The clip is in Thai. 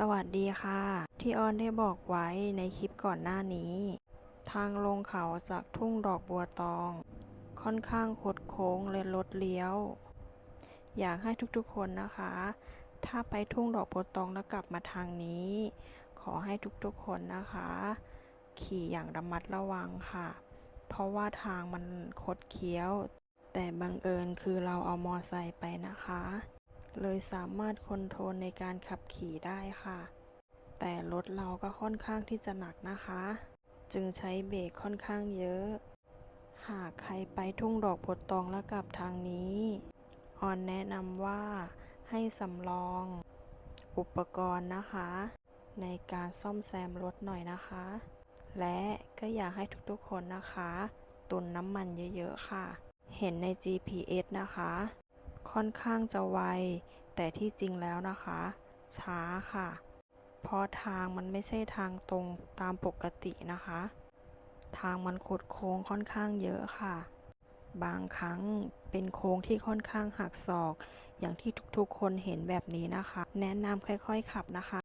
สวัสดีค่ะ ที่ออนได้บอกไว้ในคลิปก่อนหน้านี้ ทางลงเขาจากทุ่งดอกบัวตอง ค่อนข้างคดโค้งและรถเลี้ยว อยากให้ทุกๆคนนะคะ ถ้าไปทุ่งดอกบัวตองแล้วกลับมาทางนี้ ขอให้ทุกๆคนนะคะ ขี่อย่างระมัดระวังค่ะ เพราะว่าทางมันคดเคี้ยว แต่บังเอิญคือเราเอามอไซค์ไปนะคะ เลยสามารถคอนโทรลในการขับขี่ได้ค่ะ แต่รถเราก็ค่อนข้างที่จะหนักนะคะ จึงใช้เบรกค่อนข้างเยอะ หากใครไปทุ่งดอกโพธิ์ตองแล้วกลับทางนี้ออนแนะนำว่าให้สำรอง อุปกรณ์นะคะ ในการซ่อมแซมรถหน่อยนะคะ และก็อยากให้ทุกๆคนนะคะ ตุนน้ำมันเยอะๆค่ะ เห็นใน GPS นะคะ ค่อนข้างจะไว แต่ที่จริงแล้วนะคะ ช้าค่ะ เพราะทางมันไม่ใช่ทางตรงตามปกตินะคะ ทางมันคดโค้งค่อนข้างเยอะค่ะ บางครั้งเป็นโค้งที่ค่อนข้างหักศอก อย่างที่ทุกๆคนเห็นแบบนี้นะคะ แนะนำค่อยๆขับนะคะ